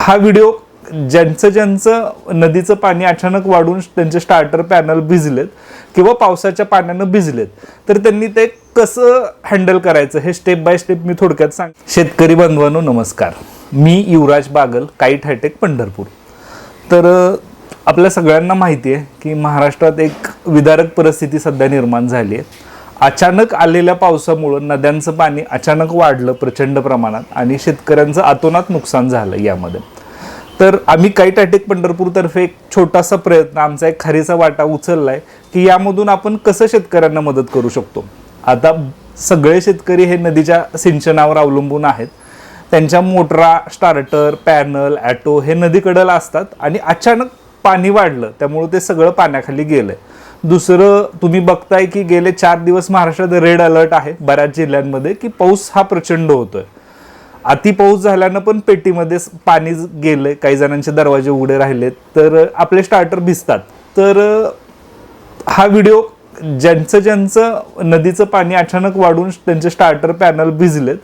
हा व्हिडिओ ज्यांचं ज्यांचं नदीचं पाणी अचानक वाढून त्यांचे स्टार्टर पॅनल भिजलेत किंवा पावसाच्या पाण्यानं भिजलेत तर त्यांनी ते कसं हँडल करायचं हे स्टेप बाय स्टेप मी थोडक्यात सांग. शेतकरी बंधवांनो नमस्कार. मी युवराज बागल काही हायटेक पंढरपूर. तर आपल्या सगळ्यांना माहिती आहे की महाराष्ट्रात एक विदारक परिस्थिती सध्या निर्माण झाली आहे. अचानक आलेल्या पावसामुळं नद्यांचं पाणी अचानक वाढलं प्रचंड प्रमाणात आणि शेतकऱ्यांचं अतोनात नुकसान झालं यामध्ये. तर आम्ही काही टॅटिक पंढरपूरतर्फे एक छोटासा प्रयत्न आमचा एक खारीचा वाटा उचलला आहे की यामधून आपण कसं शेतकऱ्यांना मदत करू शकतो? आता सगळे शेतकरी हे नदीच्या सिंचनावर अवलंबून आहेत. त्यांच्या मोटरा स्टार्टर पॅनल ॲटो हे नदीकडेला असतात आणि अचानक पाणी वाढलं. त्यामुळं ते सगळं पाण्याखाली गेलं आहे दुसरं तुम्ही बघताय की गेले चार दिवस महाराष्ट्रात रेड अलर्ट आहे बऱ्याच जिल्ह्यांमध्ये की पाऊस हा प्रचंड होतोय. अति पाऊस झाल्यानं पण पेटीमध्ये पाणी ज- गेलंय काही जणांचे दरवाजे उघडे राहिलेत. तर आपले स्टार्टर भिजतात. तर हा व्हिडिओ ज्यांचं ज्यांचं नदीचं पाणी अचानक वाढून त्यांचे स्टार्टर पॅनल भिजलेत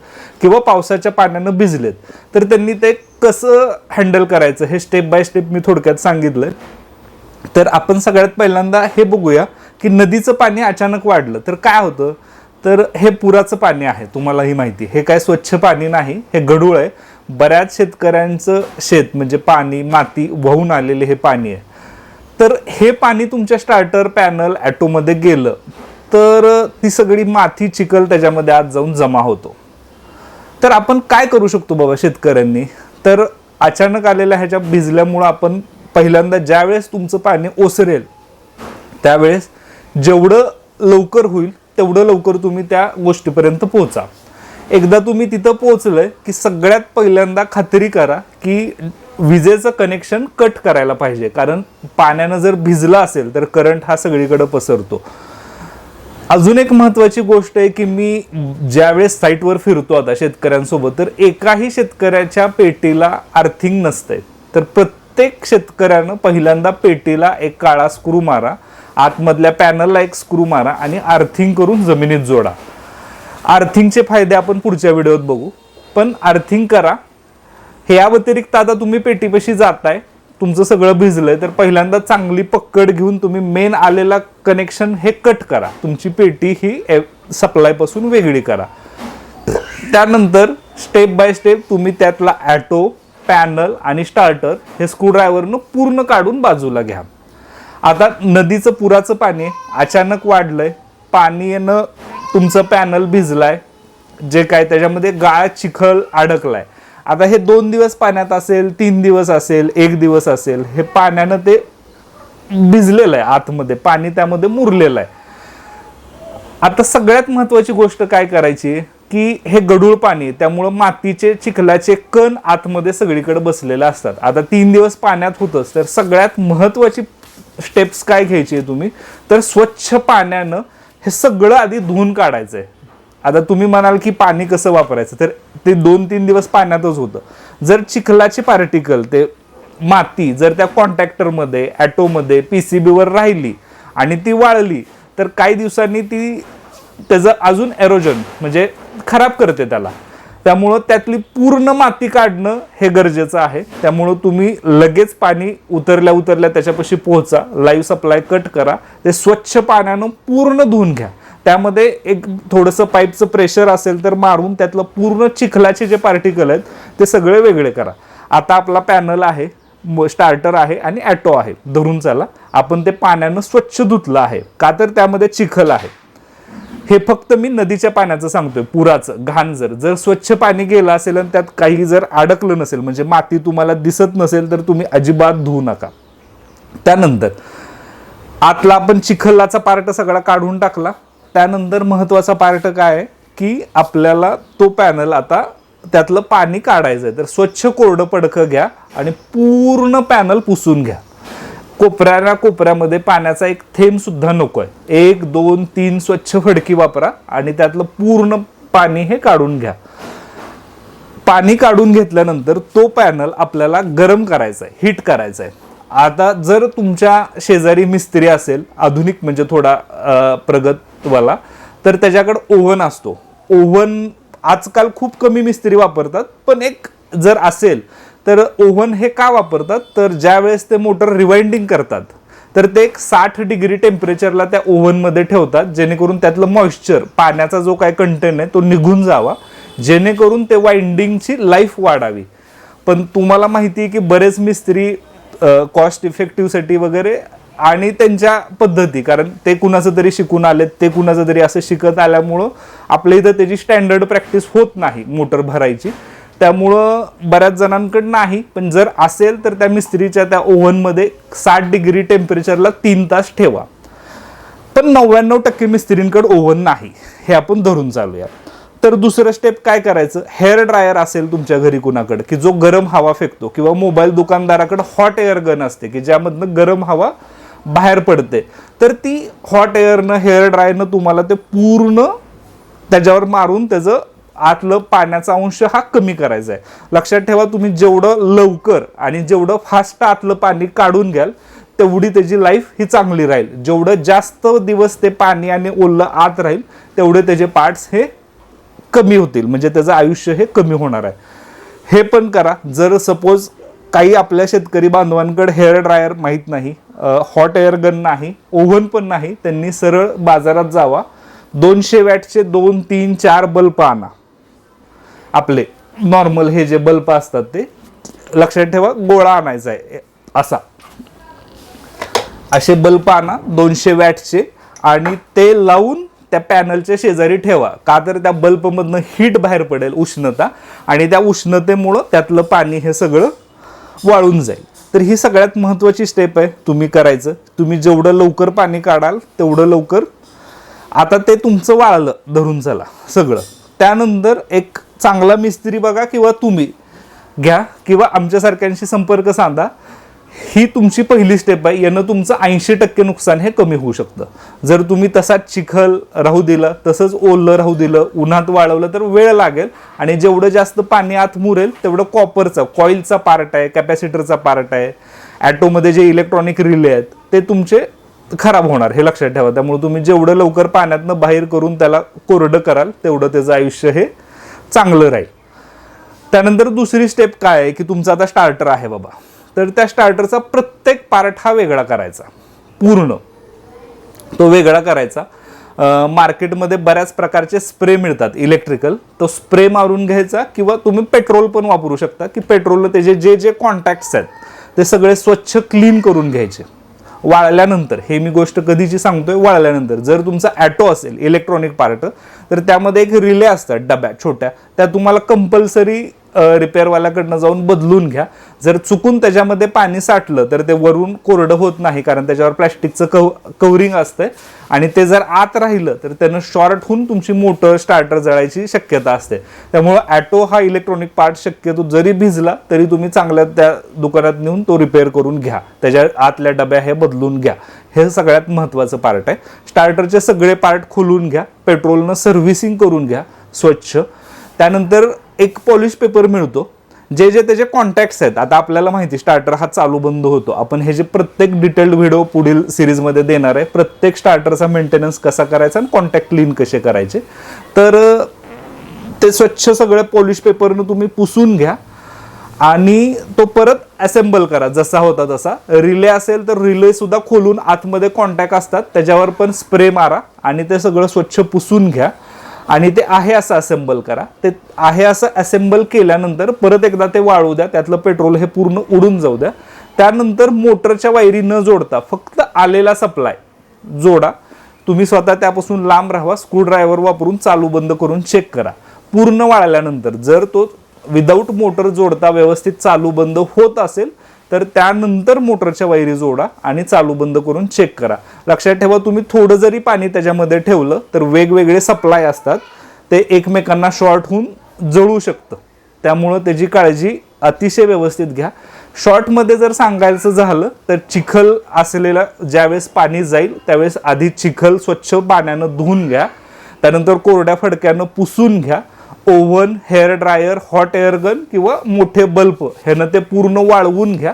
किंवा पावसाच्या पाण्यानं भिजलेत तर त्यांनी ते कसं हँडल करायचं हे स्टेप बाय स्टेप मी थोडक्यात सांगितलंय. तर आपण सगळ्यात पहिल्यांदा हे बघूया की नदीचं पाणी अचानक वाढलं. तर काय होतं? तर हे पुराचं पाणी आहे तुम्हालाही माहिती. हे काय स्वच्छ पाणी नाही हे गढूळ आहे. बऱ्याच शेतकऱ्यांचं शेत म्हणजे पाणी माती वाहून आलेले हे पाणी आहे. तर हे पाणी तुमच्या स्टार्टर पॅनल ॲटोमध्ये गेलं तर ती सगळी माती चिखल त्याच्यामध्ये आज जाऊन जमा होतो. तर आपण काय करू शकतो बाबा शेतकऱ्यांनी? तर अचानक आलेल्या ह्याच्या भिजल्यामुळं आपण पहिल्यांदा ज्यावेळेस तुमचं पाणी ओसरेल त्यावेळेस जेवढं लवकर होईल तेवढं लवकर तुम्ही त्या गोष्टीपर्यंत पोहोचा. एकदा तुम्ही तिथं पोहोचलंय की सगळ्यात पहिल्यांदा खात्री करा की विजेचं कनेक्शन कट करायला पाहिजे. कारण पाण्यानं जर भिजलं असेल तर करंट हा सगळीकडे पसरतो. अजून एक महत्त्वाची गोष्ट आहे की मी ज्यावेळेस साईटवर फिरतो आता शेतकऱ्यांसोबत तर एकाही शेतकऱ्याच्या पेटीला अर्थिंग नसतंय. तर प्रत्येक प्रत्येक शेतकऱ्यानं पहिल्यांदा पेटीला एक काळा स्क्रू मारा आतमधल्या पॅनलला एक स्क्रू मारा आणि अर्थिंग करून जमिनीत जोडा. अर्थिंगचे फायदे आपण पुढच्या व्हिडिओत बघू. पण अर्थिंग करा. हे व्यतिरिक्त आता तुम्ही पेटीपाशी जाताय तुमचं सगळं भिजलंय तर पहिल्यांदा चांगली पक्कड घेऊन तुम्ही मेन आलेला कनेक्शन हे कट करा. तुमची पेटी ही सप्लायपासून वेगळी करा. त्यानंतर स्टेप बाय स्टेप तुम्ही त्यातला ॲटो पॅनल आणि स्टार्टर हे स्क्रूड्रायव्हरनं पूर्ण काढून बाजूला घ्या. आता नदीचं पुराचं पाणी अचानक वाढलंय. पाणी येणं तुमचं पॅनल भिजलाय. जे काय त्याच्यामध्ये गाळ चिखल अडकलाय. आता हे दोन दिवस पाण्यात असेल तीन दिवस असेल एक दिवस असेल हे पाण्यानं ते भिजलेलं आहे आतमध्ये. पाणी त्यामध्ये मुरलेलं आहे. आता सगळ्यात महत्वाची गोष्ट काय करायची? की हे गढूळ पाणी त्यामुळं मातीचे चिखलाचे कण आतमध्ये सगळीकडे बसलेले असतात. आता तीन दिवस पाण्यात होतंच तर सगळ्यात महत्वाची स्टेप्स काय घ्यायची आहे तुम्ही? तर स्वच्छ पाण्यानं हे सगळं आधी धुवून काढायचं आहे आता तुम्ही म्हणाल की पाणी कसं वापरायचं तर ते दोन तीन दिवस पाण्यातच होतं. जर चिखलाचे पार्टिकल ते माती जर त्या कॉन्टॅक्टरमध्ये ॲटोमध्ये पी सी बीवर राहिली आणि ती वाळली तर काही दिवसांनी ती त्याचं अजून एरोजन म्हणजे खराब करते त्याला. त्यामुळं त्यातली पूर्ण माती काढणं हे गरजेचं आहे. त्यामुळं तुम्ही लगेच पाणी उतरल्या उतरल्या त्याच्यापाशी पोहोचा. लाईव्ह सप्लाय कट करा. ते स्वच्छ पाण्यानं पूर्ण धुवून घ्या. त्यामध्ये एक थोडंसं पाईपचं प्रेशर असेल तर मारून त्यातलं पूर्ण चिखलाचे जे पार्टिकल आहेत ते सगळे वेगळे करा. आता आपला पॅनल आहे स्टार्टर आहे आणि ॲटो आहे. धरून चला. आपण ते पाण्यानं स्वच्छ धुतलं आहे. का तर त्यामध्ये चिखल आहे. हे फक्त मी नदीच्या पाण्याचं सांगतोय पुराचं घाण जर. जर स्वच्छ पाणी गेलं असेल आणि त्यात काही जर अडकलं नसेल म्हणजे माती तुम्हाला दिसत नसेल तर तुम्ही अजिबात धुवू नका. त्यानंतर आतला आपण चिखलाचा पार्ट सगळा काढून टाकला. त्यानंतर महत्त्वाचा पार्ट काय? आहे की आपल्याला तो पॅनल आता त्यातलं पाणी काढायचं आहे तर स्वच्छ कोरडं पडकं घ्या आणि पूर्ण पॅनल पुसून घ्या. कोपऱ्याला कोपऱ्यामध्ये पाण्याचा एक थेंब सुद्धा नको आहे. एक दोन तीन स्वच्छ फडकी वापरा आणि त्यातलं पूर्ण पाणी हे काढून घ्या. पाणी काढून घेतल्यानंतर तो पॅनल आपल्याला गरम करायचा आहे हिट करायचा आहे. आता जर तुमच्या शेजारी मिस्त्री असेल आधुनिक म्हणजे थोडा प्रगतवाला तर त्याच्याकडे ओव्हन असतो. ओव्हन आजकाल खूप कमी मिस्त्री वापरतात पण एक जर असेल तर ओव्हन हे का वापरतात? तर ज्या वेळेस ते मोटर रिवाइंडिंग करतात तर ते एक साठ डिग्री टेम्परेचरला त्या ओव्हनमध्ये ठेवतात जेणेकरून त्यातलं मॉइश्चर पाण्याचा जो काय कंटेंट आहे तो निघून जावा. जेणेकरून ते वाइंडिंगची लाईफ वाढावी. पण तुम्हाला माहिती आहे की बरेच मिस्त्री कॉस्ट इफेक्टिव्हसाठी वगैरे आणि त्यांच्या पद्धती कारण ते कुणाचं तरी शिकून आलेत ते कुणाचं तरी असं शिकत आल्यामुळं आपल्या इथं त्याची स्टँडर्ड प्रॅक्टिस होत नाही मोटर भरायची. त्यामुळं बऱ्याच जणांकडे नाही. पण जर असेल तर त्या मिस्त्रीच्या त्या ओव्हनमध्ये साठ डिग्री टेम्परेचरला तीन तास ठेवा. पण नव्याण्णव टक्के मिस्त्रींकडे ओव्हन नाही. हे आपण धरून चालूया. तर दुसरं स्टेप काय करायचं? हेअर ड्रायर असेल तुमच्या घरी कुणाकडे? की जो गरम हवा फेकतो किंवा मोबाईल दुकानदाराकडे हॉट एअर गन असते की ज्यामधनं गरम हवा बाहेर पडते. तर ती हॉट एअरनं हेअर ड्रायरनं तुम्हाला ते पूर्ण त्याच्यावर मारून त्याचं आतलं पाण्याचा अंश हा कमी करायचा आहे. लक्षात ठेवा तुम्ही जेवढं लवकर आणि जेवढं फास्ट आतलं पाणी काढून घ्याल तेवढी त्याची लाईफ ही चांगली राहील. जेवढं जास्त दिवस ते पाणी आणि ओलं आत राहील तेवढे त्याचे पार्ट्स हे कमी होतील. म्हणजे त्याचं आयुष्य हे कमी होणार आहे. हे पण करा. जर सपोज काही आपल्या शेतकरी बांधवांकडे हेअर ड्रायर माहीत नाही हॉट एअर गन नाही ओव्हन पण नाही त्यांनी सरळ बाजारात जावा. दोनशे वॅटचे दोन तीन चार बल्ब आणा. आपले नॉर्मल हे जे बल्ब असतात ते लक्षात ठेवा गोळा आणायचा आहे. असा. असे बल्ब आणा दोनशे वॅटचे आणि ते लावून त्या पॅनलच्या शेजारी ठेवा. का तर त्या बल्बमधनं हीट बाहेर पडेल उष्णता आणि त्या उष्णतेमुळं त्यातलं पाणी हे सगळं वाळून जाईल. तर ही सगळ्यात महत्त्वाची स्टेप आहे. तुम्ही करायचं. तुम्ही जेवढं लवकर पाणी काढाल तेवढं लवकर. आता ते तुमचं वाळलं धरून चला सगळं. त्यानंतर एक चांगला मिस्त्री बघा किंवा तुम्ही घ्या किंवा आमच्यासारख्यांशी संपर्क साधा. ही तुमची पहिली स्टेप आहे. यानं तुमचं ऐंशी टक्के नुकसान हे कमी होऊ शकतं. जर तुम्ही तसाच चिखल राहू दिलं तसंच ओलं राहू दिलं उन्हात वाळवलं तर वेळ लागेल आणि जेवढं जास्त पाणी आत मुरेल तेवढं कॉपरचा कॉईलचा पार्ट आहे कॅपॅसिटरचा पार्ट आहे. ॲटोमध्ये जे इलेक्ट्रॉनिक रिले आहेत ते तुमचे खराब होणार हे लक्षात ठेवा. त्यामुळे तुम्ही जेवढं लवकर पाण्यातनं बाहेर करून त्याला कोरडं कराल तेवढं त्याचं आयुष्य हे चांगलं राहील. त्यानंतर दुसरी स्टेप काय आहे की तुमचा आता स्टार्टर आहे बाबा. तर त्या स्टार्टरचा प्रत्येक पार्ट हा वेगळा करायचा. पूर्ण. तो वेगळा करायचा. मार्केटमध्ये बऱ्याच प्रकारचे स्प्रे मिळतात. इलेक्ट्रिकल तो स्प्रे मारून घ्यायचा किंवा तुम्ही पेट्रोल पण वापरू शकता की पेट्रोलला त्याचे जे जे कॉन्टॅक्ट्स आहेत ते सगळे स्वच्छ क्लीन करून घ्यायचे. वाळल्यानंतर हे मी गोष्ट कधीची सांगतोय? वाळल्यानंतर. जर तुमचा ॲटो असेल इलेक्ट्रॉनिक पार्ट तर त्यामध्ये एक रिले असतात डब्या छोट्या. त्या तुम्हाला कंपल्सरी रिपेअरवाल्याकडनं जाऊन बदलून घ्या. जर चुकून त्याच्यामध्ये पाणी साठलं तर ते वरून कोरडं होत नाही कारण त्याच्यावर प्लॅस्टिकचं कव कवरिंग असतंय. आणि ते जर आत राहिलं तर त्यानं शॉर्ट होऊन तुमची मोटर स्टार्टर जळायची शक्यता असते. त्यामुळं ॲटो हा इलेक्ट्रॉनिक पार्ट शक्यतो जरी भिजला तरी तुम्ही चांगल्या त्या दुकानात नेऊन तो रिपेअर करून घ्या. त्याच्या आतल्या डब्या हे बदलून घ्या. हे सगळ्यात महत्त्वाचं पार्ट आहे. स्टार्टरचे सगळे पार्ट खोलून घ्या. पेट्रोलनं सर्व्हिसिंग करून घ्या. स्वच्छ. त्यानंतर एक पॉलिश पेपर मिळतो. जे जे त्याचे कॉन्टॅक्ट्स आहेत आता आपल्याला माहिती स्टार्टर हा चालू बंद होतो. आपण हे जे प्रत्येक डिटेल्ड व्हिडिओ पुढील सिरीजमध्ये देणार आहे प्रत्येक स्टार्टरचा मेंटेनन्स कसा करायचा आणि कॉन्टॅक्ट क्लीन कसे करायचे? तर ते स्वच्छ सगळं पॉलिश पेपरनं तुम्ही पुसून घ्या आणि तो परत असेंबल करा जसा होता तसा. रिले असेल तर रिले सुद्धा खोलून आतमध्ये कॉन्टॅक्ट असतात. त्याच्यावर पण स्प्रे मारा आणि ते सगळं स्वच्छ पुसून घ्या. आणि ते आहे असं असेंबल करा. ते आहे असं असेंबल केल्यानंतर परत एकदा ते वाळू द्या त्यातलं पेट्रोल हे पूर्ण उडून जाऊ द्या. त्यानंतर मोटरच्या वायरी न जोडता फक्त आलेला सप्लाय जोडा. तुम्ही स्वतः त्यापासून लांब राहावा स्क्रूड्रायव्हर वापरून चालू बंद करून चेक करा. पूर्ण वाळल्यानंतर जर तो विदाऊट मोटर जोडता व्यवस्थित चालू बंद होत असेल तर त्यानंतर मोटरच्या वायरी जोडा आणि चालू बंद करून चेक करा. लक्षात ठेवा तुम्ही थोडं जरी पाणी त्याच्यामध्ये ठेवलं तर वेगवेगळे सप्लाय असतात. ते एकमेकांना शॉर्ट होऊन जळू शकतं. त्यामुळं त्याची काळजी अतिशय व्यवस्थित घ्या. शॉर्टमध्ये जर सांगायचं झालं तर चिखल असलेला ज्यावेळेस पाणी जाईल त्यावेळेस आधी चिखल स्वच्छ पाण्यानं धुवून घ्या. त्यानंतर कोरड्या फडक्यानं पुसून घ्या. Oven hair dryer hot air gun किंवा मोठे बल्ब. ह्यानं ते पूर्ण वाळवून घ्या.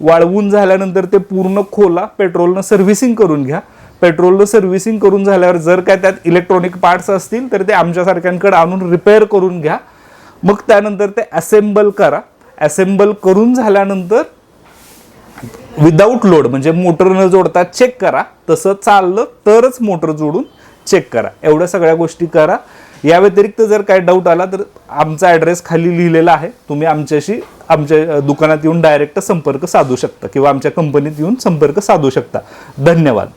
वाळवून झाल्यानंतर ते पूर्ण खोला पेट्रोलनं सर्व्हिसिंग करून घ्या. पेट्रोलनं सर्व्हिसिंग करून झाल्यावर जर काय त्यात इलेक्ट्रॉनिक पार्ट्स असतील तर ते आमच्यासारख्यांकडे आणून रिपेअर करून घ्या. मग त्यानंतर ते असेंबल करा. असेंबल करून झाल्यानंतर विदाऊट लोड म्हणजे मोटर न जोडता चेक करा. तसं चाललं तरच मोटर जोडून चेक करा. एवढ्या सगळ्या गोष्टी करा. या व्यतिरिक्त जर काय डाऊट आला तर आमचा ॲड्रेस खाली लिहिलेला आहे. तुम्ही आमच्याशी आमच्या दुकानात येऊन डायरेक्ट संपर्क साधू शकता किंवा आमच्या कंपनीत येऊन संपर्क साधू शकता. धन्यवाद.